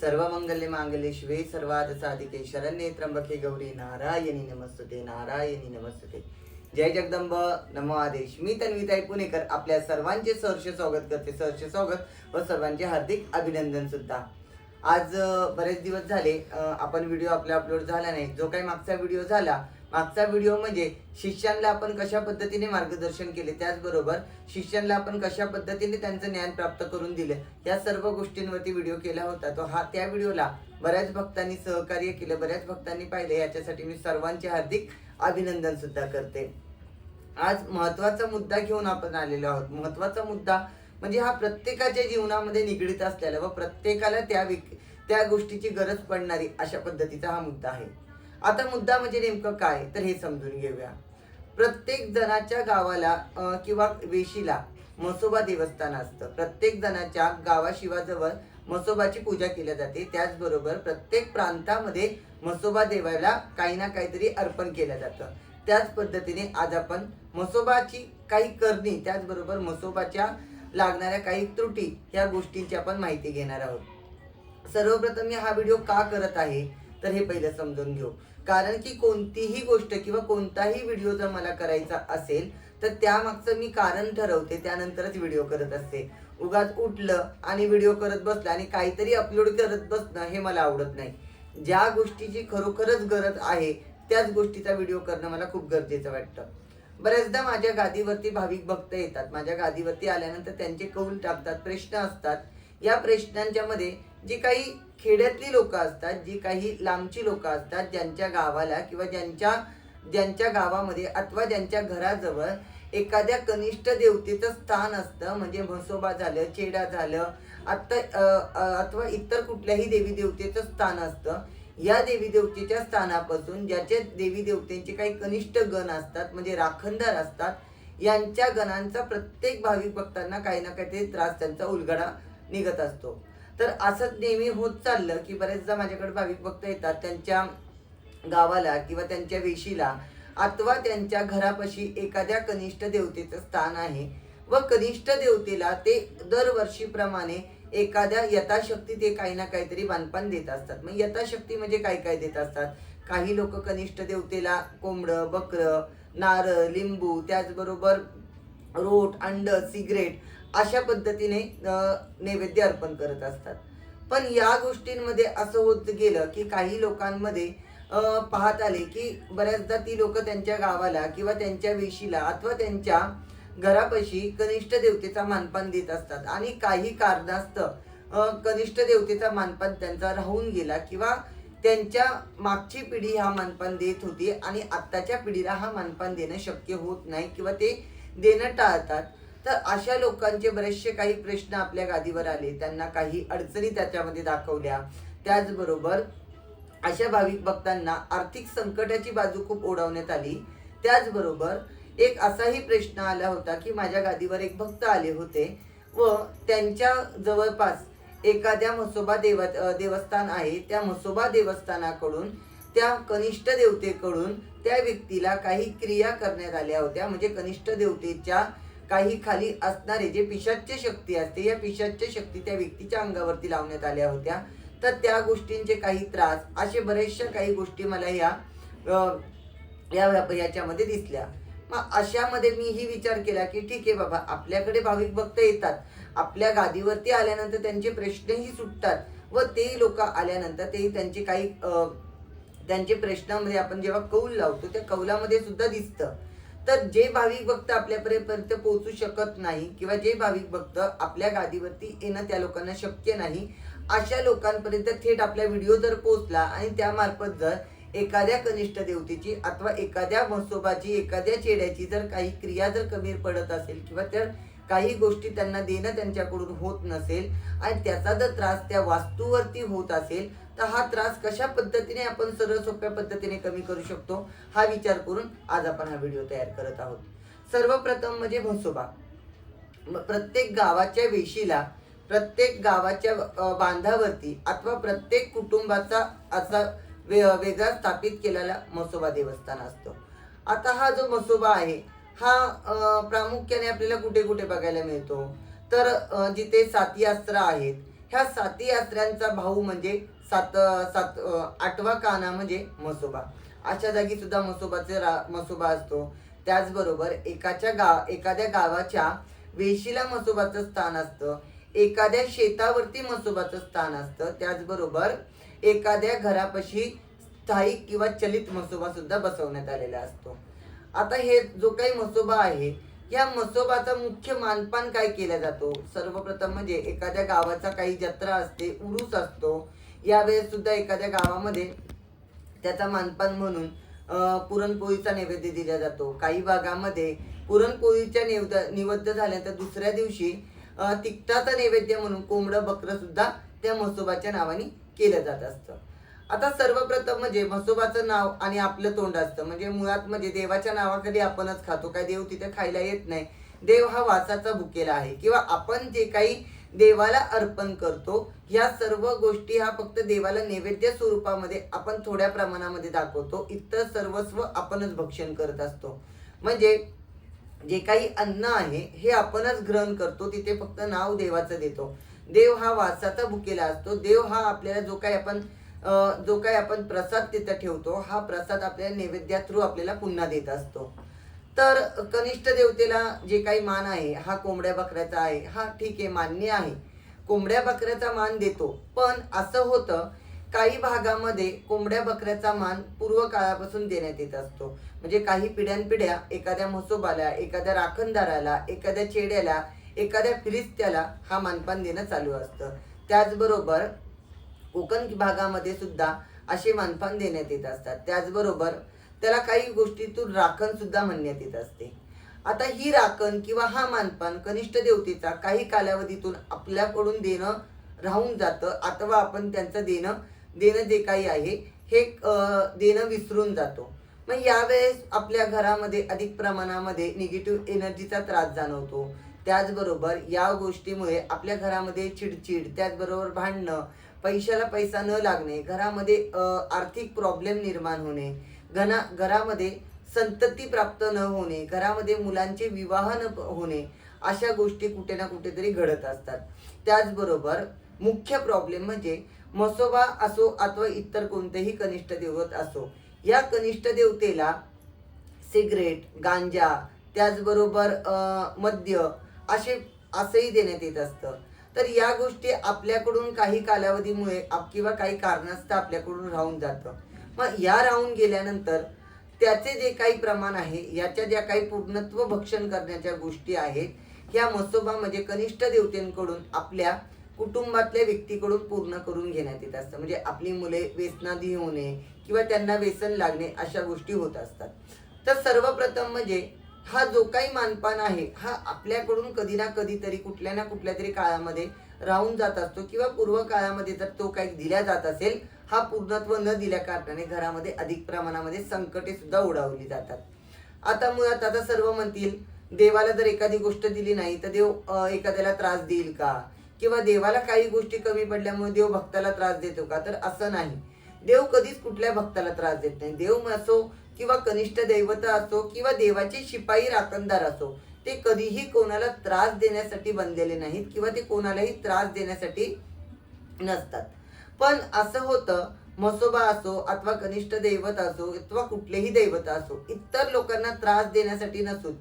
सर्व मंगल्य मांगल्य शिवे सर्वाद साधिके शरण्ये त्र्यंबके गौरी नारायणी नमस्तुते नारायणी नमस्तुते. जय जगदंब नमो आदेश. मी तन्वीताई पुणेकर आपल्या सर्वांचे सहर्ष स्वागत करते. सहर्ष स्वागत व सर्वांचे हार्दिक अभिनंदन सुद्धा. आज बरेच दिवस झाले आपण व्हिडिओ आपला अपलोड झाला नाही. जो काही मागचा व्हिडिओ झाला मागचा व्हिडिओ म्हणजे शिष्यांना आपण कशा पद्धतीने मार्गदर्शन केले? त्याचबरोबर शिष्यांना आपण कशा पद्धतीने त्यांचं ज्ञान प्राप्त करून दिलं? या सर्व गोष्टींवरती व्हिडिओ केला होता. तो हा त्या व्हिडिओला बऱ्याच भक्तांनी सहकार्य केलं बऱ्याच भक्तांनी पाहिले. याच्यासाठी मी सर्वांचे हार्दिक अभिनंदन सुद्धा करते. आज महत्त्वाचा मुद्दा घेऊन आपण आलेलो आहोत. महत्त्वाचा मुद्दा म्हणजे हा प्रत्येकाच्या जीवनामध्ये निगडीत असलेला व प्रत्येकाला त्या विक त्या गोष्टीची गरज पडणारी अशा पद्धतीचा हा मुद्दा आहे. आता मुद्दा म्हणजे नेमकं काय? तर हे समजून घेऊया. प्रत्येक जणाच्या गावाला किंवा वेशीला म्हसोबा देवस्थान असतं. प्रत्येक जणाच्या गावाशिवाजवळ म्हसोबाची पूजा केली जाते. त्याचबरोबर प्रत्येक प्रांतामध्ये म्हसोबा देवाला काही ना काहीतरी अर्पण केलं जातं. त्याच पद्धतीने आज आपण म्हसोबाची काही करणी त्याचबरोबर म्हसोबाच्या लागणाऱ्या काही त्रुटी या गोष्टींची आपण माहिती घेणार आहोत. सर्वप्रथम मी हा व्हिडिओ का करत आहे? तर हे पहिलं समजून घेऊ. कारण की कोणतीही गोष्ट किंवा कोणताही व्हिडिओ जर मला करायचा असेल तर त्यामागचं मी कारण ठरवते त्यानंतरच व्हिडिओ करत असते. उगाच उठलं आणि व्हिडिओ करत बसलं आणि काहीतरी अपलोड करत बसणं हे मला आवडत नाही. ज्या गोष्टीची खरोखरच गरज आहे त्याच गोष्टीचा व्हिडिओ करणं मला खूप गरजेचं वाटतं. बऱ्याचदा माझ्या गादीवरती भाविक भक्त येतात. माझ्या गादीवरती आल्यानंतर त्यांचे कौल टाकतात प्रश्न असतात. या प्रश्नांच्या मध्ये जी काही खेड्यातली लोक असतात जी काही लांबची लोक असतात ज्यांच्या गावाला किंवा ज्यांच्या ज्यांच्या गावामध्ये अथवा ज्यांच्या घराजवळ एखाद्या कनिष्ठ देवतेचं स्थान असतं म्हणजे म्हसोबा झालं चेडा झालं आत्ता अथवा इतर कुठल्याही देवी देवतेचं स्थान असतं या देवी देवतेच्या स्थानापासून ज्याचे देवी देवतेंचे काही कनिष्ठ गण असतात म्हणजे राखणदार असतात यांच्या गणांचा प्रत्येक भाविक भक्तांना काही ना काहीतरी त्रास त्यांचा उलगडा निघत असतो. तर असंच नेहमी होत चाललं की बरेचदा माझ्याकडे भाविक भक्त येतात त्यांच्या गावाला किंवा त्यांच्या वेशीला अथवा त्यांच्या घरापाशी एखाद्या कनिष्ठ देवतेचं स्थान आहे व कनिष्ठ देवतेला ते दरवर्षीप्रमाणे एखाद्या यथाशक्ती ते काही ना काहीतरी बांधपण देत असतात. मग यथाशक्ती म्हणजे काय काय देत असतात? काही लोक कनिष्ठ देवतेला कोंबडं बकरं नारळ लिंबू त्याचबरोबर रोट अंड सिगरेट अशा पद्धतीने नैवेद्य अर्पण करत असतात. पण या गोष्टींमध्ये असं होत गेलं की काही लोकांमध्ये पाहत आले की बऱ्याचदा ती लोक त्यांच्या गावाला किंवा त्यांच्या वेशीला अथवा त्यांच्या घरापाशी कनिष्ठ देवतेचा मानपान देत असतात. आणि काही कारणास्तव कनिष्ठ देवतेचा मानपान त्यांचा राहून गेला किंवा त्यांच्या मागची पिढी हा मानपान देत होती आणि आत्ताच्या पिढीला हा मानपान देणं शक्य होत नाही किंवा ते देणं टाळतात. तर अशा लोकांचे बरेचसे काही प्रश्न आपल्या गादीवर आले. त्यांना काही अडचणी त्याच्यामध्ये दाखवल्या. त्याचबरोबर अशा भाविक भक्तांना आर्थिक संकटाची बाजू खूप ओढवण्यात आली. त्याचबरोबर एक असाही प्रश्न आला होता की माझ्या गादीवर एक भक्त आले होते व त्यांच्या जवळपास एखाद्या म्हसोबा देव देवस्थान आहे. त्या म्हसोबा देवस्थानाकडून त्या कनिष्ठ देवतेकडून त्या व्यक्तीला काही क्रिया करण्यात आल्या होत्या. म्हणजे कनिष्ठ देवतेच्या काही खाली असणारे जे पिशाच्य शक्ती असते या पिशाच्य शक्ती त्या व्यक्तीच्या अंगावरती लावण्यात आल्या होत्या. तर त्या गोष्टींचे काही त्रास असे बरेचशा काही गोष्टी मला या या व्याप- याच्यामध्ये दिसल्या. मग अशामध्ये मी ही विचार केला की ठीक आहे बाबा आपल्याकडे भाविक भक्त येतात. आपल्या गादीवरती आल्यानंतर त्यांचे प्रश्नही सुटतात व ते लोक आल्यानंतर तेही त्यांचे काही त्यांचे प्रश्नामध्ये आपण जेव्हा कौल लावतो त्या कौलामध्ये सुद्धा दिसतं. तर जे भाविक भक्त आपल्यापर्यंत पोहोचू शकत नाही किंवा जे भाविक भक्त आपल्या गादीवरती येणं त्या लोकांना शक्य नाही अशा लोकांपर्यंत थेट आपला व्हिडिओ जर पोहोचला आणि त्यामार्फत जर एखाद्या कनिष्ठ देवतेची अथवा एखाद्या म्हसोबाची एखाद्या चेड्याची जर काही क्रिया जर कमी पडत असेल किंवा तर काही गोष्टी त्यांना देणं त्यांच्याकडून होत नसेल आणि त्याचा जर त्रास त्या वास्तूवरती होत असेल तर हा त्रास कशा पद्धतीने आपण सरळ सोप्या पद्धतीने कमी करू शकतो हा विचार करून आज आपण हा व्हिडिओ तयार करत आहोत. सर्वप्रथम म्हणजे म्हसोबा. प्रत्येक गावाच्या वेशीला प्रत्येक गावाच्या बांधावरती अथवा प्रत्येक कुटुंबाचा असा वे वेगळा स्थापित केलेला म्हसोबा देवस्थान असतो. आता हा जो म्हसोबा आहे हा प्रामुख्याने आपल्याला कुठे कुठे बघायला मिळतो? तर जिथे साती अस्त्र आहेत ह्या साती आसऱ्यांचा भाऊ म्हणजे सात सात आठवा काना म्हणजे मसोबा. अशा जागी सुद्धा मसोबाचे रा मसोबा असतो. त्याचबरोबर एकाच्या गाव एखाद्या गावाच्या वेशीला मसोबाचं स्थान असतं. एखाद्या शेतावरती मसोबाचं स्थान असतं. त्याचबरोबर एखाद्या घरापाशी स्थायिक किंवा चलित मसोबा सुद्धा बसवण्यात आलेला असतो. आता हे जो काही म्हसोबा आहे या म्हसोबाचा मुख्य मानपान काय केला जातो? सर्वप्रथम म्हणजे एखाद्या गावाचा काही जत्रा असते उरूस असतो. यावेळेस सुद्धा एखाद्या गावामध्ये त्याचा मानपान म्हणून पुरणपोळीचा नैवेद्य दिला जातो. काही भागामध्ये पुरणपोळीच्या निवद निवद्य झाल्यानंतर दुसऱ्या दिवशी अं, तिखटाचा नैवेद्य म्हणून कोंबडं बकरं सुद्धा त्या म्हसोबाच्या नावाने केलं जात असतं. आता सर्वप्रथम म्हणजे म्हसोबाचं नाव आणि आपलं तोंड असतं. म्हणजे मुळात म्हणजे देवाच्या नावाखाली आपणच खातो. काय देव तिथे खायला येत नाही. देव हा वासाचा भुकेला आहे. किंवा आपण जे काही देवाला अर्पण करतो. ह्या सर्व गोष्टी हा फक्त देवाला नैवेद्य स्वरूपामध्ये आपण थोड्या प्रमाणामध्ये दाखवतो. इतर सर्वस्व आपणच भक्षण करत असतो. म्हणजे जे काही अन्न आहे हे आपणच ग्रहण करतो. तिथे फक्त नाव देवाचं देतो. देव हा वासाचा भुकेला असतो. देव हा आपल्याला जो काही आपण जो काही आपण प्रसाद तिथं ठेवतो हा प्रसाद आपल्याला नैवेद्या थ्रू आपल्याला पुन्हा देत असतो. तर कनिष्ठ देवतेला जे काही मान आहे हा कोंबड्या बकऱ्याचा आहे हा ठीक आहे मान्य आहे. कोंबड्या बकऱ्याचा मान देतो. पण असं होतं काही भागामध्ये कोंबड्या बकऱ्याचा मान पूर्व काळापासून देण्यात येत असतो. म्हणजे काही पिढ्यानपिढ्या एखाद्या म्हसोबाला एखाद्या राखणदाराला एखाद्या चेड्याला एखाद्या फिरिस्त्याला हा मानपान देणं चालू असतं. त्याचबरोबर कोकण भागामध्ये सुद्धा असे मानपान देण्यात येत असतात. त्याचबरोबर त्याला काही गोष्टीतून राखण सुद्धा म्हणण्यात येत असते. आता ही राखण किंवा हा मानपान कनिष्ठ देवतेचा काही कालावधीतून आपल्याकडून देणं राहून जातं. अथवा आपण त्यांचं देणं देणं जे काही आहे हे देणं विसरून जातो. मग यावेळेस आपल्या घरामध्ये अधिक प्रमाणामध्ये निगेटिव्ह एनर्जीचा त्रास जाणवतो. त्याचबरोबर या गोष्टीमुळे आपल्या घरामध्ये चिडचिड त्याचबरोबर भांडणं पैशाला पैसा न लागणे घरामध्ये आर्थिक प्रॉब्लेम निर्माण होणे घना घरामध्ये संतती प्राप्त न होणे घरामध्ये मुलांचे विवाह न होणे अशा गोष्टी कुठे ना कुठेतरी घडत असतात. त्याचबरोबर मुख्य प्रॉब्लेम म्हणजे मसोबा असो अथवा इतर कोणतेही कनिष्ठ देवत असो या कनिष्ठ देवतेला सिगरेट गांजा त्याचबरोबर मद्य असे असंही देण्यात येत असतं. तर या गोष्टी आपल्याकडून काही कालावधीमुळे आप- किंवा काही कारणास्तव आपल्याकडून राहून जातं. मग या राहून गेल्यानंतर त्याचे जे काही प्रमाण आहे याच्या ज्या काही पूर्णत्व भक्षण करण्याच्या गोष्टी आहेत ह्या मसोबा म्हणजे कनिष्ठ देवतेंकडून आपल्या कुटुंबातल्या व्यक्तीकडून पूर्ण करून घेण्यात येत असतं. म्हणजे आपली मुले व्यसनाधी होणे किंवा त्यांना व्यसन लागणे अशा गोष्टी होत असतात. तर सर्वप्रथम म्हणजे हा जो काही मानपान आहे हा आपल्याकडून कधी ना कधीतरी कुठल्या ना कुठल्या तरी काळामध्ये राहून जात असतो किंवा पूर्व काळामध्ये जर तो काही दिला जात असेल हा पूर्णत्व न दिल्या कारणाने घरामध्ये अधिक प्रमाणामध्ये संकटे सुद्धा उडावली जातात. आता मुळात आता सर्व म्हणतील देवाला जर एखादी गोष्ट दिली नाही तर देव एखाद्याला त्रास देईल का? किंवा देवाला काही गोष्टी कमी पडल्यामुळे देव भक्ताला त्रास देतो का? तर असं नाही. देव कधीच कुठल्या भक्ताला त्रास देत नाही. देव असो किंवा कनिष्ठ दैवता असो किंवा देवाचे शिपाई राखणदार असो ते कधीही कोणाला त्रास देण्यासाठी बनलेले नाहीत किंवा ते कोणालाही त्रास देण्यासाठी नसतात. पण असं होतं म्हसोबा असो अथवा कनिष्ठ दैवत असो अथवा कुठलेही दैवत असो इतर लोकांना त्रास देण्यासाठी नसून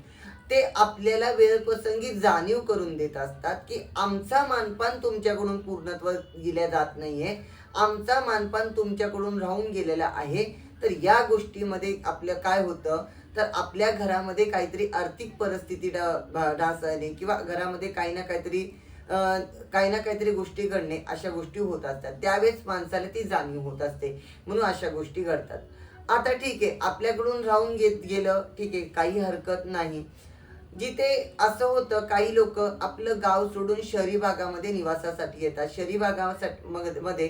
ते आपल्याला वेळप्रसंगी जाणीव करून देत असतात की आमचा मानपान तुमच्याकडून पूर्णत्व दिल्या जात नाहीये. आमचा मानपान तुमच्याकडून राहून गेलेला आहे. तर या गोष्टीमध्ये आपलं काय होतं? तर आपल्या घरामध्ये काहीतरी आर्थिक परिस्थिती डा- ढासळणे किंवा घरामध्ये काही ना काहीतरी काही ना काहीतरी गोष्टी घडणे अशा गोष्टी होत असतात. त्यावेळेस माणसाला ती जाणीव होत असते. म्हणून अशा गोष्टी घडतात. आता ठीक आहे आपल्याकडून राहून घेत गेलं ठीक आहे काही हरकत नाही. जिथे असं होतं काही लोक आपलं गाव सोडून शहरी भागामध्ये निवासासाठी येतात. शहरी भागासाठी मध्ये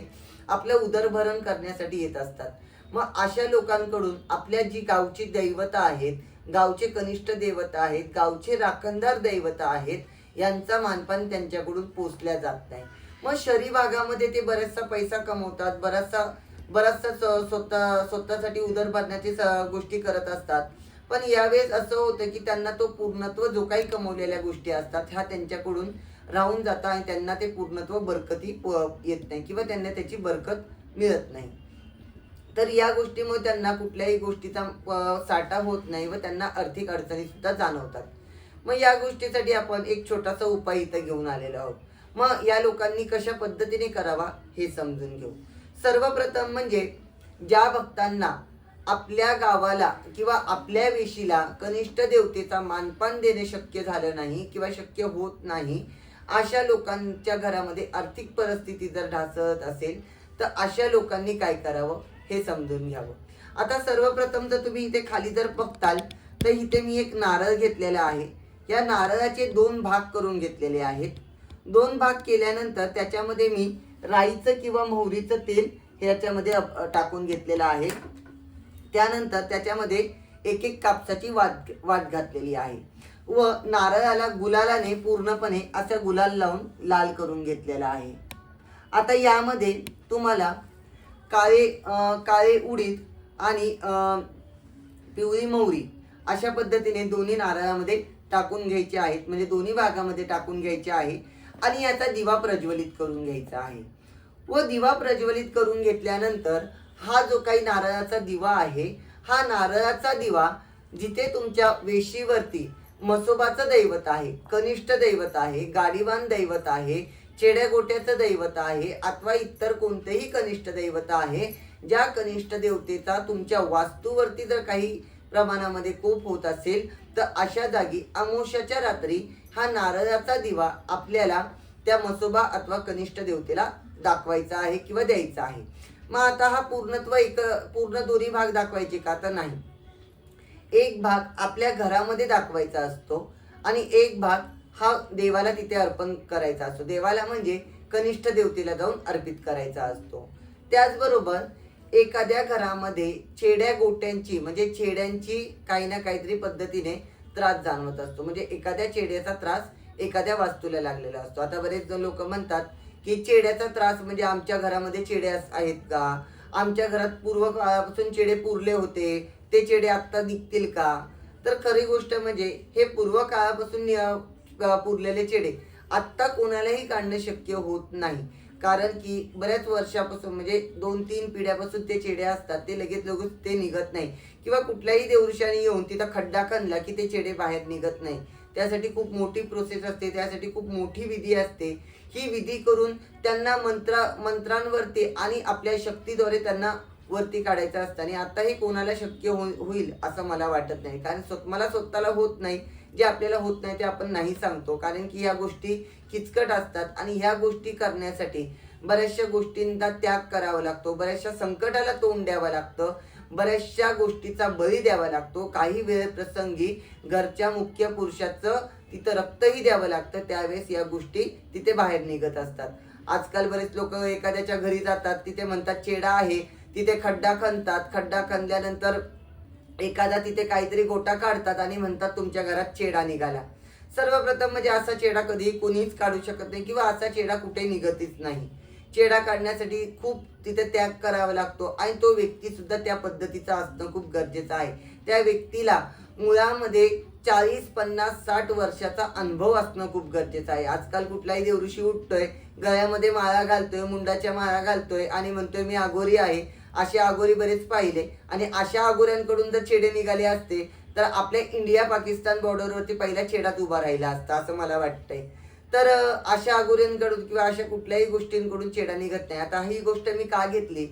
आपलं उदरभरण करण्यासाठी येत असतात. मग अशा लोकांकडून आपल्या जी गावची दैवता आहेत गावचे कनिष्ठ देवता आहेत गावचे राखणदार दैवता आहेत यांचा मानपान त्यांच्याकडून पोचल्या जात नाही. मग शहरी भागामध्ये ते बराचसा पैसा कमवतात बराचसा बराचसा स- स्वतः स्वतःसाठी उदरभरण्याची स- गोष्टी करत असतात. पण यावेळेस असं होतं की त्यांना तो पूर्णत्व जो काही कमवलेल्या गोष्टी असतात ह्या त्यांच्याकडून राहून जातं आणि त्यांना ते पूर्णत्व बरकती प- येत नाही किंवा त्यांना त्याची बरकत मिळत नाही. तर या गोष्टीमुळे त्यांना कुठल्याही गोष्टीचा साठा होत नाही व त्यांना आर्थिक अडचणी सुद्धा जाणवतात. मग या गोष्टीसाठी आपण एक छोटासा उपाय इथं घेऊन आलेलो आहोत. मग या लोकांनी कशा पद्धतीने करावा हे समजून घेऊ. सर्वप्रथम म्हणजे ज्या भक्तांना आपल्या गावाला किंवा आपल्या वेशीला कनिष्ठ देवतेचा मानपान देणे शक्य झालं नाही किंवा शक्य होत नाही अशा लोकांच्या घरामध्ये आर्थिक परिस्थिती जर ढासळत असेल तर अशा लोकांनी काय करावं हे समजून घ्यावं. आता सर्वप्रथम जर तुम्ही इथे खाली जर बघताल तर इथे मी एक नारळ घेतलेला आहे. या नारळाचे दोन भाग करून घेतलेले आहेत. दोन भाग केल्यानंतर त्याच्यामध्ये मी राईचं किंवा मोहरीचं तेल ह्याच्यामध्ये टाकून घेतलेलं आहे. त्यानंतर त्याच्यामध्ये एक एक कापसाची वाट वाट घातलेली आहे. व नारळाला गुलालाने पूर्णपणे असा गुलाल लावून लाल करून घेतलेला आहे. आता यामध्ये तुम्हाला काळे काळे उडीद आणि पिवळी मोहरी अशा पद्धतीने दोन्ही नारळामध्ये टाकून घ्यायचे आहेत म्हणजे दोन्ही भागामध्ये टाकून घ्यायचे आहे आणि याचा दिवा प्रज्वलित करून घ्यायचा आहे. व दिवा प्रज्वलित करून घेतल्यानंतर हा जो काही नारळाचा दिवा आहे हा नारळाचा दिवा जिथे तुमच्या वेशीवरती मसोबाचं दैवत आहे कनिष्ठ दैवत आहे गाडीवान दैवत आहे चेड्या गोट्याचं दैवत आहे अथवा इतर कोणतेही कनिष्ठ दैवत आहे ज्या कनिष्ठ देवतेचा तुमच्या वास्तूवरती जर काही प्रमाणामध्ये कोप होत असेल तर अशा जागी अमावस्याच्या रात्री हा नारळाचा दिवा आपल्याला त्या मसोबा अथवा कनिष्ठ देवतेला दाखवायचा आहे किंवा द्यायचा आहे. मग आता हा पूर्णत्व एक पूर्ण दोन्ही भाग दाखवायचे का तर नाही. एक भाग आपल्या घरामध्ये दाखवायचा असतो आणि एक भाग हा देवाला तिथे अर्पण करायचा असतो. देवाला म्हणजे कनिष्ठ देवतेला जाऊन अर्पित करायचा असतो. त्याचबरोबर एखाद्या घरामध्ये चेड्या गोट्यांची म्हणजे चेड्यांची काही ना काहीतरी पद्धतीने त्रास जाणवत असतो. म्हणजे एखाद्या चेड्याचा त्रास एखाद्या वास्तूला लागलेला असतो. आता बरेच जण लोक म्हणतात की चेड्याचा त्रास म्हणजे आमच्या घरामध्ये चेड्या आहेत का? आमच्या घरात पूर्व काळापासून चेडे पुरले होते. ते चेडे आत्ता निघतील का? तर खरी गोष्ट म्हणजे हे पूर्व काळापासून पुरलेले चेडे आत्ता कोणालाही काढणं शक्य होत नाही. कारण की बऱ्याच वर्षापासून म्हणजे दोन तीन पिढ्यापासून ते चेडे असतात ते लगेच लगेच ते निघत नाही. किंवा कुठल्याही देवऋषाने येऊन तिथं खड्डा खणला की ते चेडे बाहेर निघत नाही. त्यासाठी खूप मोठी प्रोसेस असते त्यासाठी खूप मोठी विधी असते. ही विधी करून त्यांना मंत्र मंत्रांवरती आणि आपल्या शक्तीद्वारे त्यांना वरती काढायचं असतं आणि आता हे कोणाला शक्य हो- होईल असं मला वाटत नाही. कारण स्व- मला स्वतःला होत नाही. जे आपल्याला होत नाही ते आपण नाही सांगतो. कारण की या गोष्टी किचकट असतात आणि ह्या गोष्टी करण्यासाठी बऱ्याचशा गोष्टींचा त्याग करावा लागतो बऱ्याचशा संकटाला तोंड द्यावं लागतं बऱ्याचशा गोष्टीचा बळी द्यावा लागतो. काही वेळ प्रसंगी घरच्या मुख्य पुरुषाचं तिथं रक्तही द्यावं लागतं त्यावेळेस या गोष्टी तिथे बाहेर निघत असतात. आजकाल बरेच लोक एखाद्याच्या घरी जातात तिथे म्हणतात चेडा आहे. तिथे खड्डा खणतात खड्डा खणल्यानंतर एखादा तिथे काहीतरी गोटा काढतात आणि म्हणतात तुमच्या घरात चेडा निघाला. सर्वप्रथम म्हणजे असा चेडा कधी कोणीच काढू शकत नाही किंवा असा चेडा कुठे निघतच नाही. चेडा काढण्यासाठी खूप तिथे त्याग करावा लागतो आणि तो व्यक्ती सुद्धा त्या पद्धतीचा असणं खूप गरजेचं आहे. त्या व्यक्तीला मुळामध्ये चाळीस पन्नास साठ वर्षाचा अनुभव असणं खूप गरजेचं आहे. आजकाल कुठलाही देवऋषी उठतोय गळ्यामध्ये माळा घालतोय मुंडाच्या माळा घालतोय आणि म्हणतोय मी आगोरी आहे. असे आगोरी बरेच पाहिले आणि अशा आगोऱ्यांकडून जर चेडे निघाले असते तर आपल्या इंडिया पाकिस्तान बॉर्डरवरती पहिला चेडाच उभा राहिला असता असं मला वाटतंय. तर अशा आगोऱ्यांकडून किंवा अशा कुठल्याही गोष्टींकडून चेडा निघत नाही. आता ही गोष्ट मी का घेतली?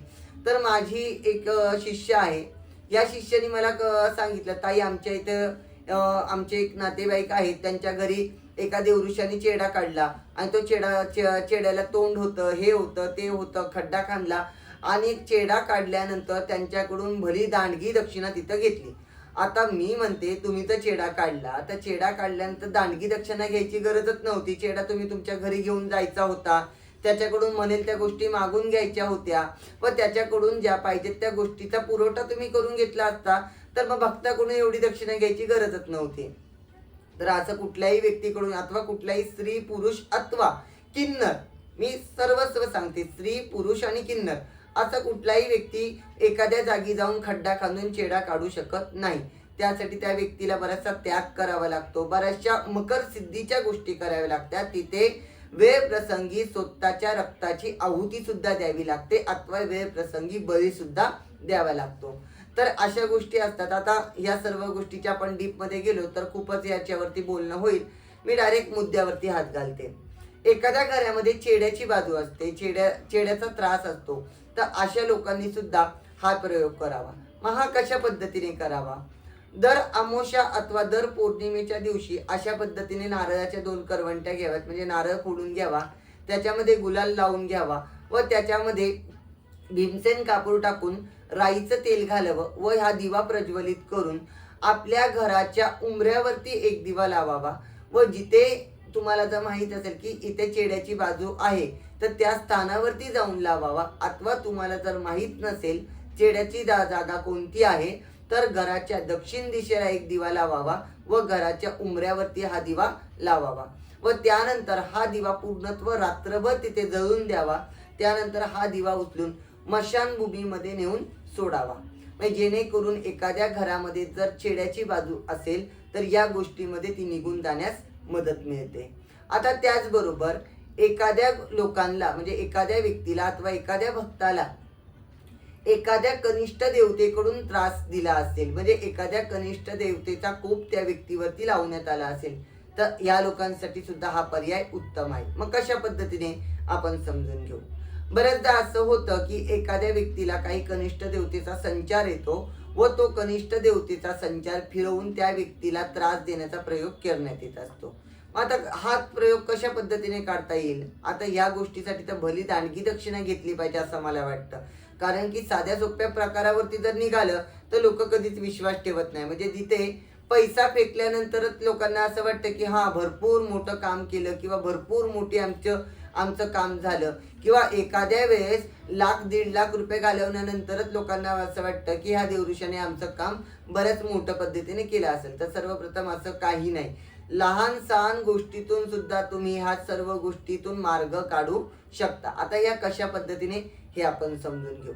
तर माझी एक शिष्य आहे. या शिष्याने मला क- सांगितलं ताई आमच्या इथं आमचे एक नातेवाईक आहेत. त्यांच्या घरी एका देवरुषाने चेडा काढला आणि तो चेडा चे- चेड्याला तोंड होतं हे होतं ते होतं खड्डा खांदला आणि चेडा काढल्यानंतर त्यांच्याकडून भली दांडगी दक्षिणा तिथं घेतली. आता मी म्हणते तुम्ही तर चेडा काढला. तर चेडा काढल्यानंतर दांडगी दक्षिणा घ्यायची गरजच नव्हती. चेडा तुम्ही तुमच्या घरी घेऊन जायचा होता. त्याच्याकडून म्हणेल त्या गोष्टी मागून घ्यायच्या होत्या. व त्याच्याकडून ज्या पाहिजेत त्या गोष्टीचा पुरवठा तुम्ही करून घेतला असता तर मग भक्ताकडून एवढी दक्षिणा घ्यायची गरजच नव्हती. तर असं कुठल्याही व्यक्तीकडून अथवा कुठल्याही स्त्री पुरुष अथवा किन्नर मी सर्वस्व सांगते स्त्री पुरुष आणि किन्नर असा कुठलाही व्यक्ती एखाद्या जागी जाऊन खड्डा खांदून चेडा काढू शकत नाही. त्यासाठी त्या व्यक्तीला बराचसा त्याग करावा लागतो. बऱ्याचशा मकर सिद्धीच्या गोष्टी कराव्या लागतात. तिथे वेळ प्रसंगी स्वतःच्या रक्ताची आहुती सुद्धा द्यावी लागते. अथवा वेळ प्रसंगी बळी सुद्धा द्यावा लागतो. तर अशा गोष्टी असतात. आता या सर्व गोष्टीच्या आपण डीपमध्ये गेलो तर खूपच याच्यावरती बोलणं होईल. मी डायरेक्ट मुद्द्यावरती हात घालते. एखाद्या घरामध्ये चेड्याची बाजू असते. चेड्या चेड्याचा त्रास असतो. तर अशा लोकांनी सुद्धा हा प्रयोग करावा. मग हा कशा पद्धतीने करावा? दर अमोशा अथवा दर पौर्णिमेच्या दिवशी अशा पद्धतीने नारळाच्या दोन करवंट्या घ्याव्यात. म्हणजे नारळ फोडून घ्यावा त्याच्यामध्ये गुलाल लावून घ्यावा व त्याच्यामध्ये भीमसेन कापूर टाकून राईचं तेल घालावं व हा दिवा प्रज्वलित करून आपल्या घराच्या उंबऱ्यावरती एक दिवा लावावा व जिथे तुम्हाला जर माहीत असेल की इथे चेड्याची बाजू आहे तर त्या स्थानावरती जाऊन लावावा. अथवा तुम्हाला जर माहीत नसेल चेड्याची जा जागा कोणती आहे तर घराच्या दक्षिण दिशेला एक दिवा लावावा व घराच्या उंबऱ्यावरती हा दिवा लावावा. व त्यानंतर हा दिवा पूर्णत्व रात्रभर तिथे जळून द्यावा. त्यानंतर हा दिवा उचलून मशानभूमीमध्ये नेऊन सोडावा. म्हणजे जेणेकरून एखाद्या घरामध्ये जर चेड्याची बाजू असेल तर या गोष्टीमध्ये ती निघून जाण्यास मदत मिळते. आता त्याचबरोबर एखाद्या लोकांना म्हणजे एखाद्या व्यक्तीला अथवा एखाद्या भक्ताला एखाद्या कनिष्ठ देवतेकडून त्रास दिला असेल म्हणजे एखाद्या कनिष्ठ देवतेचा कोप त्या व्यक्तीवरती लावण्यात आला असेल तर या लोकांसाठी सुद्धा हा पर्याय उत्तम आहे. मग कशा पद्धतीने आपण समजून घेऊ? बऱ्याचदा असं होतं की एखाद्या व्यक्तीला काही कनिष्ठ देवतेचा संचार येतो व तो कनिष्ठ देवतेचा संचार फिरवून त्या व्यक्तीला त्रास देण्याचा प्रयोग करण्यात येत असतो. मग आता हा प्रयोग कशा पद्धतीने काढता येईल? आता या गोष्टीसाठी तर भली दानगी दक्षिणा घेतली पाहिजे असं मला वाटतं. कारण की साध्या सोप्या प्रकारावरती जर निघालं तर लोक कधीच विश्वास ठेवत नाही. म्हणजे जिथे पैसा फेकल्यानंतरच लोकांना असं वाटतं की हां भरपूर मोठं काम केलं किंवा भरपूर मोठी आमचं आमचं काम झालं. किंवा एखाद्या वेळेस लाख दीड लाख रुपये घालवल्यानंतरच लोकांना असं वाटतं की ह्या देवऋषाने आमचं काम बऱ्याच मोठ्या पद्धतीने केलं असेल. तर सर्वप्रथम असं काही नाही. लहान सहान गोष्टीतून सुद्धा तुम्ही ह्या सर्व गोष्टीतून मार्ग काढू शकता. आता या कशा पद्धतीने हे आपण समजून घेऊ.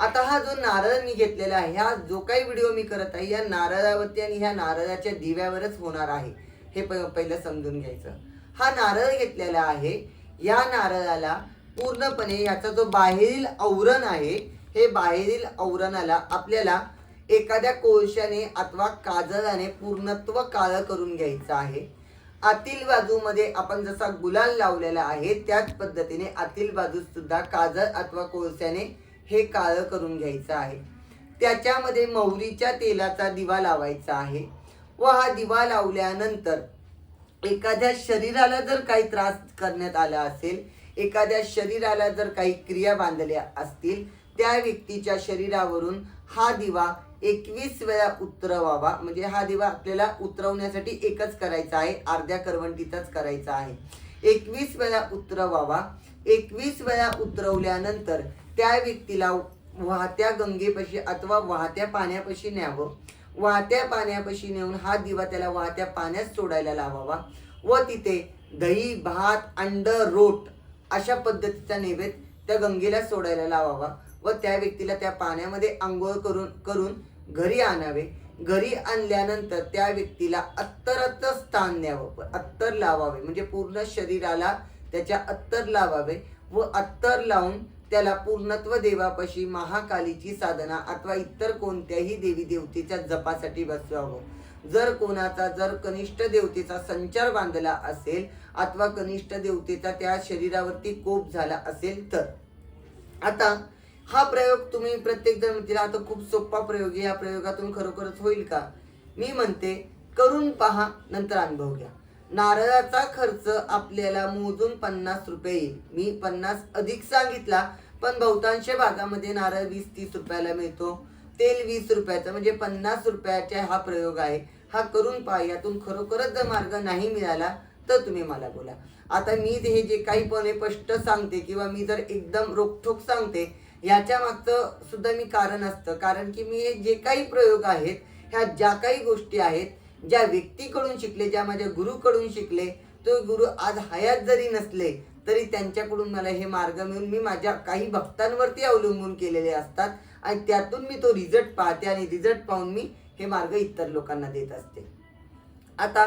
आता हा जो नारळ मी घेतलेला आहे ह्या जो काही व्हिडिओ मी करत आहे या नारळावरती आणि ह्या नारळाच्या दिव्यावरच होणार आहे. हे प- पहिलं समजून घ्यायचं. हा नारळ घेतलेला आहे या नारळाला पूर्णपणे याचा जो बाहेरील आवरण आहे हे बाहेरील आवरणाला आपल्याला एखाद्या कोळशाने अथवा काजळाने पूर्णत्व काळं करून घ्यायचं आहे. आतील बाजूमध्ये आपण जसा गुलाल लावलेला आहे त्याच पद्धतीने आतील बाजूस सुद्धा काजळ अथवा कोळशाने हे काळं करून घ्यायचं आहे. त्याच्यामध्ये मोहरीच्या तेलाचा दिवा लावायचा आहे. व हा दिवा लावल्यानंतर एखाद्या शरीराला जर काही त्रास करण्यात आला असेल एखाद्या शरीराला जर काही क्रिया बांधल्या असतील त्या व्यक्तीच्या शरीरावरून हा दिवा एकवीस वेळा उतरवावा. म्हणजे हा दिवा आपल्याला उतरवण्यासाठी एकच करायचा आहे. अर्ध्या करवंटीचाच करायचा आहे. एकवीस वेळा उतरवावा. एकवीस वेळा उतरवल्यानंतर त्या व्यक्तीला वाहत्या गंगेपाशी अथवा वाहत्या पाण्यापाशी न्यावं. वाहत्या पाण्यापाशी नेऊन हा दिवा त्याला वाहत्या पाण्यात सोडायला लावावा. व तिथे दही भात अंड रोट अशा पद्धतीचा नैवेद्य त्या गंगेला सोडायला लावावा. व त्या व्यक्तीला त्या पाण्यामध्ये आंघोळ करून करून घरी आणावे. घरी आणल्यानंतर त्या व्यक्तीला अत्तराचं स्थान द्यावं अत्तर लावावे. म्हणजे पूर्ण शरीराला त्याच्या अत्तर लावावे व अत्तर लावून त्याला पूर्णत्व देवापाशी महाकालीची साधना अथवा इतर कोणत्याही देवी देवतेच्या जपासाठी बसवावं. जर कोणाचा जर कनिष्ठ देवतेचा संचार बांधला असेल अथवा कनिष्ठ देवतेचा त्या शरीरावरती कोप झाला असेल तर. आता हा प्रयोग तुम्ही प्रत्येक जण म्हणतील आता खूप सोपा प्रयोग आहे. या प्रयोगातून खरोखरच होईल का? मी म्हणते करून पहा नंतर अनुभव घ्या. नारळाचा खर्च आपल्याला मोजून पन्नास रुपये येईल. मी पन्नास अधिक सांगितला पण बहुतांश भागामध्ये नारळ वीस तीस रुपयाला मिळतो. तेल वीस रुपयाचं म्हणजे पन्नास रुपयाचा हा प्रयोग आहे. हा करून पहा यातून खरोखरच जर मार्ग नाही मिळाला तर तुम्ही मला बोला. आता मी हे जे काही पण हे स्पष्ट सांगते किंवा मी जर एकदम रोखोक सांगते याच्या मागचं सुद्धा मी कारण असतं. कारण की मी हे जे काही प्रयोग आहेत ह्या ज्या काही गोष्टी आहेत ज्या व्यक्तीकडून शिकले ज्या माझ्या गुरुकडून शिकले तो गुरु आज हयात जरी नसले तरी त्यांच्याकडून मला हे मार्ग मिळून मी माझ्या काही भक्तांवरती अवलंबून केलेले असतात आणि त्यातून मी तो रिझल्ट पाहते आणि रिझल्ट पाहून मी हे मार्ग इतर लोकांना देत असते. आता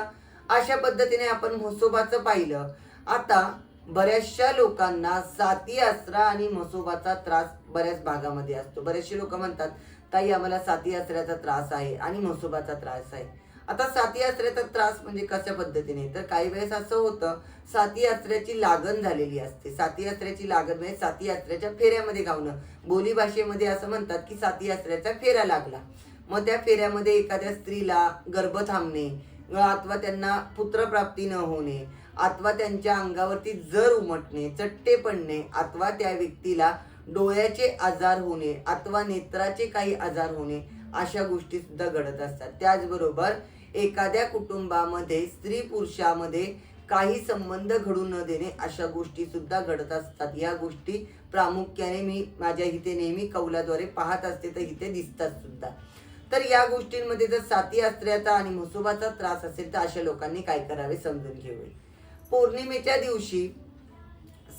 अशा पद्धतीने आपण म्हसोबाचं पाहिलं. आता बऱ्याचशा लोकांना साती आसरा आणि म्हसोबाचा त्रास बऱ्याच भागामध्ये असतो. बरेचसे लोक म्हणतात ताई आम्हाला साती आसऱ्याचा त्रास आहे आणि म्हसोबाचा त्रास आहे. आता साती आसऱ्याचा त्रास म्हणजे कशा पद्धतीने? तर काही वेळेस असं होतं साती आसऱ्याची लागण झालेली असते. साती आसऱ्याची लागण म्हणजे साती आसऱ्याच्या फेऱ्यामध्ये गावणं. बोली भाषेमध्ये असं म्हणतात की साती आसऱ्याचा फेरा लागला. मग त्या फेऱ्यामध्ये एखाद्या स्त्रीला गर्भ थांबणे अथवा त्यांना पुत्रप्राप्ती न होणे अथवा त्यांच्या अंगावरती जर उमटणे चट्टे पडणे अथवा त्या व्यक्तीला डोळ्याचे आजार होणे अथवा नेत्राचे काही आजार होणे अशा गोष्टी सुद्धा घडत असतात. त्याचबरोबर एखाद्या कुटुंबामध्ये स्त्री पुरुषामध्ये काही संबंध घडू न देणे अशा गोष्टी सुद्धा घडत असतात. या गोष्टी प्रामुख्याने मी माझ्या इथे नेहमी कौलाद्वारे पाहत असते तर इथे दिसतात सुद्धा. तर या गोष्टींमध्ये जर साती अस्त्र्याचा आणि म्हसोबाचा त्रास असेल तर अशा लोकांनी काय करावे समजून घेऊया. पौर्णिमेच्या दिवशी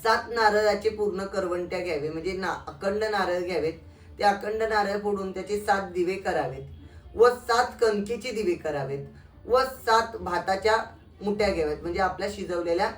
सात नारळाचे पूर्ण करवंट्या घ्यावे म्हणजे ना अखंड नारळ घ्यावेत. ते अखंड नारळ फोडून त्याचे सात दिवे करावेत. व सात कणकेचे दिवे करावेत. व सात भाताच्या मुठ्या घ्याव्यात. म्हणजे आपल्या शिजवलेल्या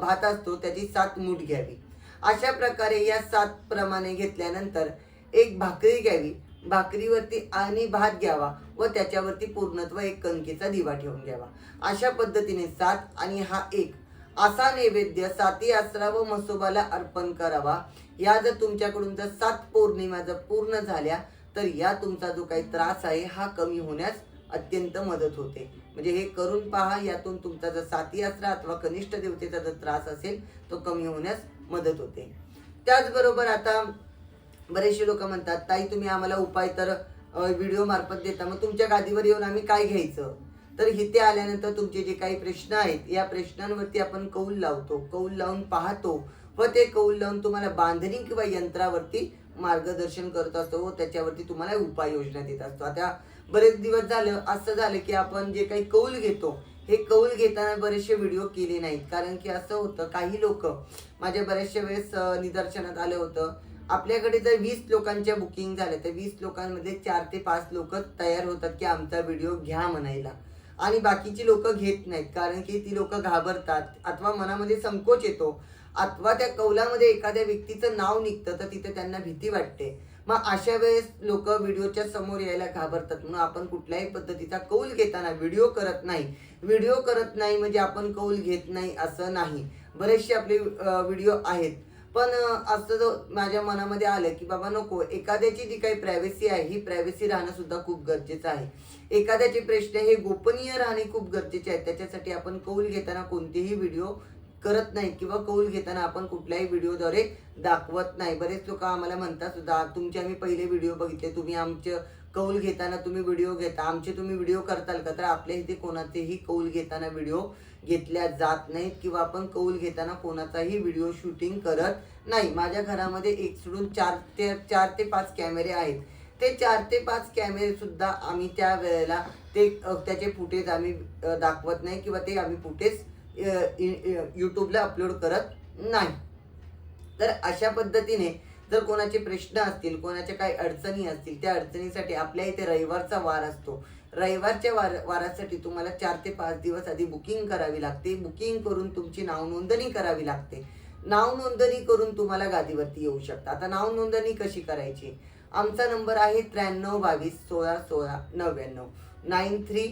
भात असतो त्याची सात मूठ घ्यावी. अशा प्रकारे या सात प्रमाणे घेतल्यानंतर एक भाकरी घ्यावी. भाकरीवरती आणि भात घ्यावा व त्याच्यावरती पूर्णत्व एक कणकेचा दिवा ठेवून घ्यावा. अशा पद्धतीने सात आणि हा एक असा नैवेद्य साती आसरा व मसोबाला अर्पण करावा. या जर तुमच्याकडून जर सात पौर्णिमा जर पूर्ण झाल्या तर या तुमचा जो काही त्रास आहे हा कमी होण्यास अत्यंत मदत होते. म्हणजे हे करून पहा यातून तुमचा जर साती आसरा अथवा कनिष्ठ देवतेचा जर त्रास असेल तो कमी होण्यास मदत होते. त्याचबरोबर आता बरेचसे लोक म्हणतात ताई तुम्ही आम्हाला उपाय तर व्हिडिओ मार्फत देता मग तुमच्या गादीवर येऊन आम्ही काय घ्यायचं? तर इथे आल्यानंतर तुमचे जे काही प्रश्न आहेत या प्रश्नांवरती आपण कौल लावतो. कौल लावून पाहतो व ते कौल लावून तुम्हाला बांधणी किंवा यंत्रावरती मार्गदर्शन करत असतो व त्याच्यावरती तुम्हाला उपाययोजना देत असतो. आता बरेच दिवस झालं असं झालं की आपण जे काही कौल घेतो हे कौल घेताना बरेचसे व्हिडिओ केले नाहीत. कारण की असं होतं काही लोक माझ्या बऱ्याचशा वेळेस निदर्शनात आलं होतं. आपल्याकडे जर वीस लोकांच्या बुकिंग झाल्या तर वीस लोकांमध्ये चार ते पाच लोक तयार होतात की आमचा व्हिडिओ घ्या म्हणायला. आणि बाकीची लोक घेत नाहीत. कारण की ती लोक घाबरतात. अथवा मनामध्ये संकोच येतो. अथवा त्या कौलामध्ये एखाद्या व्यक्तीचं नाव निघतं तर तिथे त्यांना भीती वाटते. मग अशा वेळेस लोक व्हिडिओच्या समोर यायला घाबरतात. म्हणून आपण कुठल्याही पद्धतीचा कौल घेताना व्हिडिओ करत नाही. व्हिडिओ करत नाही म्हणजे आपण कौल घेत नाही असं नाही. बरेचसे आपले व्हिडिओ आहेत. पण असं माझ्या मनामध्ये आलं की बाबा नको एखाद्याची जी काही प्रायव्हसी आहे ही प्रायव्हसी राहणं सुद्धा खूप गरजेचं आहे. एखाद्याचे प्रश्न हे गोपनीय राहणे खूप गरजेचे आहे. त्याच्यासाठी आपण कौल घेताना कोणतेही व्हिडिओ करत नाही किंवा कौल घेताना आपण कुठल्याही व्हिडिओद्वारे दाखवत नाही. बरेच लोक आम्हाला म्हणतात सुद्धा तुमचे आम्ही पहिले व्हिडिओ बघितले तुम्ही आमचे कौल घेताना तुम्ही व्हिडिओ घेता आमचे तुम्ही व्हिडिओ करताल का? तर आपल्या इथे कोणाचेही कौल घेताना व्हिडिओ घेतल्या जात नाहीत किंवा आपण कौल घेताना कोणाचाही व्हिडिओ शूटिंग करत नाही. माझ्या घरामध्ये एक सोडून चार ते चार ते पाच कॅमेरे आहेत. ते चार ते पाच कॅमेरेसुद्धा आम्ही त्या वेळेला ते त्याचे फुटेज आम्ही दाखवत नाही किंवा ते आम्ही फुटेज यूट्यूबला अपलोड करत नाही. तर अशा पद्धतीने जर कोणाचे प्रश्न असतील कोणाच्या काही अडचणी असतील त्या अडचणीसाठी आपल्या इथे रविवारचा वार असतो. रविवारच्या वार वारासाठी तुम्हाला चार ते पाच दिवस आधी बुकिंग करावी लागते. बुकिंग करून तुमची नावनोंदणी करावी लागते. नाव नोंदणी करून तुम्हाला गादीवरती येऊ शकता. आता नाव नोंदणी कशी करायची? आमचा नंबर आहे त्र्याण्णव बावीस सोळा सोळा नव्याण्णव. Nine three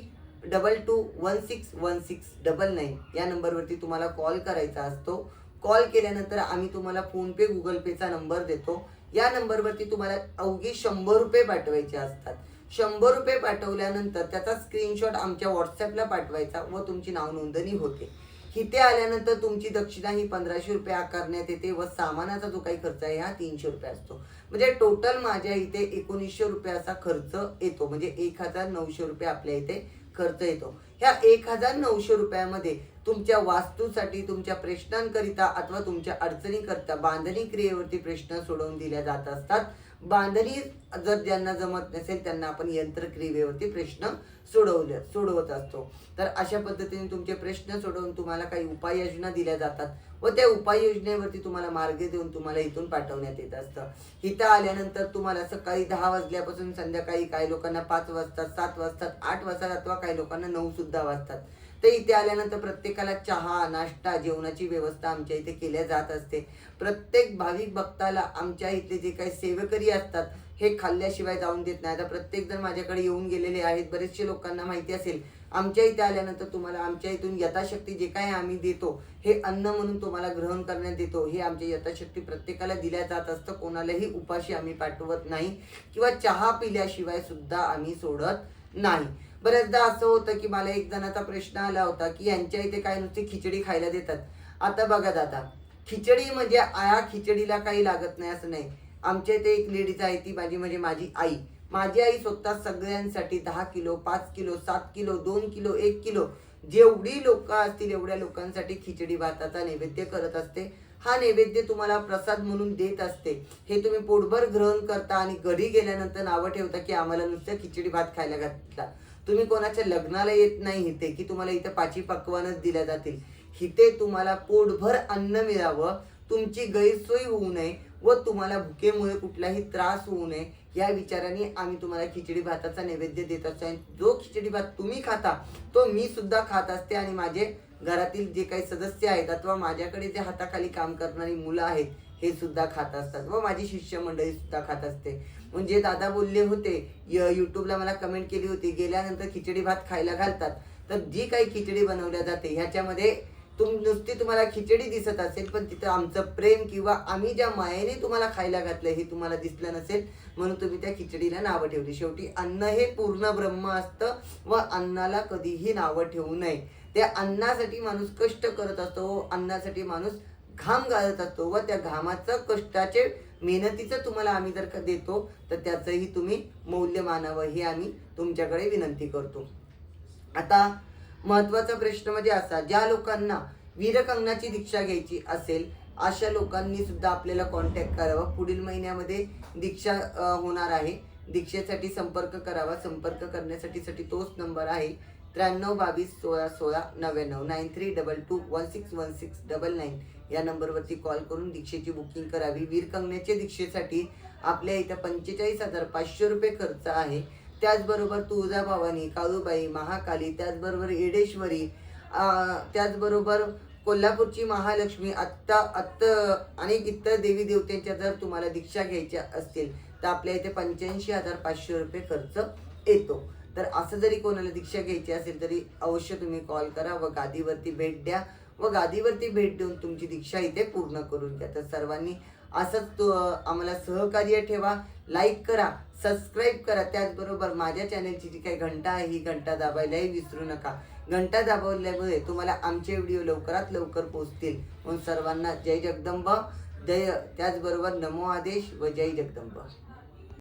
double two one six one six double nine या नंबरवरती तुम्हाला कॉल करायचा असतो. कॉल केल्यानंतर आम्ही तुम्हाला फोनपे गुगल पेचा नंबर देतो. या नंबरवरती तुम्हाला अवघी शंभर रुपये पाठवायचे असतात. शंभर रुपये पाठवल्यानंतर त्याचा स्क्रीनशॉट आमच्या व्हॉट्सॲपला पाठवायचा व तुमची नाव नोंदणी होते. इथे आल्यानंतर तुमची दक्षिणा ही पंधराशे रुपये आकारण्यात येते व सामानाचा जो काही खर्च आहे हा तीनशे रुपये असतो. म्हणजे टोटल माझ्या इथे एकोणीसशे रुपये असा खर्च येतो. म्हणजे एक हजार नऊशे रुपये आपल्या इथे खर्च येतो. ह्या एक हजार नऊशे रुपयामध्ये तुमच्या वास्तूसाठी तुमच्या प्रश्नांकरिता अथवा तुमच्या अडचणीकरिता बांधणी क्रियेवरती प्रश्न सोडवून दिल्या जात असतात. बांधणी जर ज्यांना जमत नसेल त्यांना आपण यंत्रक्रियेवरती प्रश्न सोडवले सोडवत असतो. तर अशा पद्धतीने तुमचे प्रश्न सोडवून तुम्हाला काही उपाययोजना दिल्या जातात व त्या उपाययोजनेवरती तुम्हाला मार्ग देऊन तुम्हाला इथून पाठवण्यात येत असतं. इथं आल्यानंतर तुम्हाला सकाळी दहा वाजल्यापासून संध्याकाळी काही लोकांना पाच वाजतात सात वाजतात आठ वाजतात अथवा काही लोकांना नऊ सुद्धा वाजतात. तर इथे आल्यानंतर प्रत्येकाला चहा नाश्ता जेवणाची व्यवस्था आमच्या इथे केल्या जात असते. प्रत्येक भाविक भक्ताला आमच्या इथले जे काही सेवकरी असतात हे खाल्ल्याशिवाय जाऊन देत नाही. आता प्रत्येक जण माझ्याकडे येऊन गेलेले आहेत बरेचसे लोकांना माहिती असेल आमच्या इथे आल्यानंतर तुम्हाला आमच्या इथून यथाशक्ती जे काही आम्ही देतो हे अन्न म्हणून तुम्हाला ग्रहण करण्यात येतो हे आमच्या यथाशक्ती प्रत्येकाला दिल्या जात असतं. कोणालाही उपाशी आम्ही पाठवत नाही किंवा चहा पिल्याशिवाय सुद्धा आम्ही सोडत नाही. बऱ्याचदा असं होतं की मला एक जणाचा प्रश्न आला होता की यांच्या इथे काय नुसती खिचडी खायला देतात. आता बघा दादा खिचडी म्हणजे आया खिचडीला काही लागत नाही असं नाही. आमच्या इथे एक लेडीज आहे ती माझी म्हणजे माझी आई. माझी आई स्वतः सगळ्यांसाठी दहा किलो पाच किलो सात किलो दोन किलो एक किलो जेवढी लोक असतील एवढ्या लोकांसाठी खिचडी भाताचा नैवेद्य करत असते. हा नैवेद्य तुम्हाला प्रसाद म्हणून देत असते. हे तुम्ही पोटभर ग्रहण करता आणि घरी गेल्यानंतर नावं ठेवता की आम्हाला नुसतं खिचडी भात खायला घातला. तुम्ही कोणाच्या लग्नाला येत नाही इथे की तुम्हाला इथे पाची पकवानच दिल्या जातील. इथे तुम्हाला पोटभर अन्न मिळावं तुमची गैरसोय होऊ नये व तुम्हाला भुकेमुळे कुठलाही त्रास होऊ नये या विचाराने आम्ही तुम्हाला खिचडी भाताचा नैवेद्य देत असतो. आणि जो खिचडी भात तुम्ही खाता तो मी सुद्धा खात असते आणि माझे घरातील जे काही सदस्य आहेत अथवा माझ्याकडे जे हाताखाली काम करणारी मुलं आहेत हे सुद्धा खात असतात व माझी शिष्यमंडळी सुद्धा खात असते. म्हणजे दादा बोलले होते य- मला कमेंट केली होती गेल्यानंतर खिचडी भात खायला घालतात. तर जी काही खिचडी बनवल्या जाते ह्याच्यामध्ये तुम नुसती तुम्हाला खिचडी दिसत असेल पण तिथं आमचं प्रेम किंवा आम्ही ज्या मायेने तुम्हाला खायला घातलं हे तुम्हाला दिसलं नसेल म्हणून तुम्ही त्या खिचडीला नावं ठेवली. शेवटी अन्न हे पूर्ण ब्रह्म असतं व अन्नाला कधीही नावं ठेवू नये. त्या अन्नासाठी माणूस कष्ट करत असतो व अन्नासाठी माणूस घाम गाळत असतो व त्या घामाचं कष्टाचे मेहनतीचं तुम्हाला आम्ही जर का देतो तर त्याचंही तुम्ही मौल्य मानावं हे आम्ही तुमच्याकडे विनंती करतो. आता महत्त्वाचा प्रश्न म्हणजे असा ज्या लोकांना वीरकंगनाची दीक्षा घ्यायची असेल अशा लोकांनी सुद्धा आपल्याला कॉन्टॅक्ट करावा. पुढील महिन्यामध्ये दीक्षा होणार आहे. दीक्षेसाठी संपर्क करावा. संपर्क करण्यासाठीसाठी तोच नंबर आहे. त्र्याण्णव बावीस सोळा सोळा नव्याण्णव nine three double two one six one six double nine या नंबरवरती कॉल करून दीक्षेची बुकिंग करावी. वीरकंगण्याच्या दीक्षेसाठी आपल्या इथं पंचेचाळीस हजार पाचशे रुपये खर्च आहे. त्याचबरोबर तुळजाभवानी काळूबाई महाकाली त्याचबरोबर येडेश्वरी त्याचबरोबर कोल्हापूरची महालक्ष्मी आत्ता आत्ता अनेक इतर देवी देवतेंच्या जर तुम्हाला दीक्षा घ्यायच्या असतील तर आपल्या इथे पंच्याऐंशी हजार पाचशे रुपये खर्च येतो. तर असं जरी कोणाला दीक्षा घ्यायची असेल तरी अवश्य तुम्ही कॉल करा व गादीवरती भेट द्या. व गादीवरती भेट देऊन तुमची दीक्षा इथे पूर्ण करून घ्या. तर सर्वांनी असंच तो आम्हाला सहकार्य ठेवा लाईक करा सबस्क्राईब करा. त्याचबरोबर माझ्या चॅनलची जी काही घंटा आहे ही घंटा दाबायलाही विसरू नका. घंटा दाबवल्यामुळे तुम्हाला आमचे व्हिडिओ लवकरात लवकर पोहोचतील म्हणून सर्वांना जय जगदंब. जय त्याचबरोबर नमो आदेश व जय जगदंब.